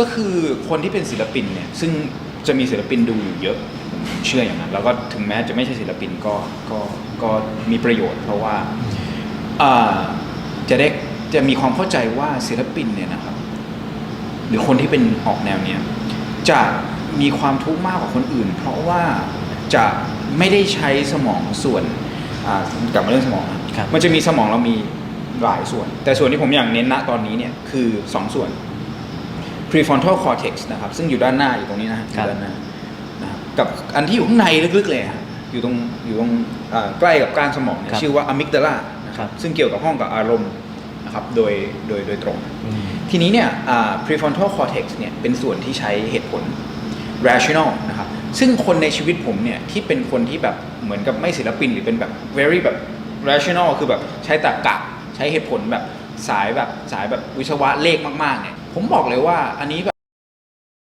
ก็คือคนที่เป็นศิลปินเนี่ยซึ่งจะมีศิลปินดูอยู่เยอะผมเชื่ออย่างนั้นแล้วก็ถึงแม้จะไม่ใช่ศิลปินก็ก็ก็มีประโยชน์ เพราะว่าอ่าจะได้จะมีความเข้าใจว่าศิลปินเนี่ยนะครับ หรือคนที่เป็นออกแนวเนี้ยจะมีความทุกข์มากกว่าคนอื่น เพราะว่าจะไม่ได้ใช้สมองส่วนอ่ากลับมาเรื่องสมองนะครับมันจะมีสมองเรามีหลายส่วน แต่ส่วนที่ผมอยากเน้นณตอนนี้เนี่ยคือสองส่วน prefrontal cortex นะครับ ซึ่งอยู่ด้านหน้าอยู่ตรงนี้นะฮะอยู่ด้านหน้านะครับกับอันที่อยู่ข้างในลึกๆเลยฮะอยู่ตรงอยู่ตรงอ่าใกล้กับก้านสมองเนี่ยครับชื่อว่า amygdala นะคครัรับบซึ่งเกี่ยวกับห้องกับอารมณ์นะครับโดยโดยโดยตรงอืมทีนี้เนี่ยอ่า prefrontal cortex เนี่ยเป็นส่วนที่ใช้เหตุผล rational นะครับซึ่งคนในชีวิตผมเนี่ยที่เป็นคนที่แบบเหมือนกับไม่ศิลปินหรือเป็นแบบ very แบบ rational คือแบบใช้ตรรกะใช้เหตุผลแบบสายแบบสายแบบวิศวะเลขมากๆเนี่ย ผมบอกเลยว่าอันนี้แบบ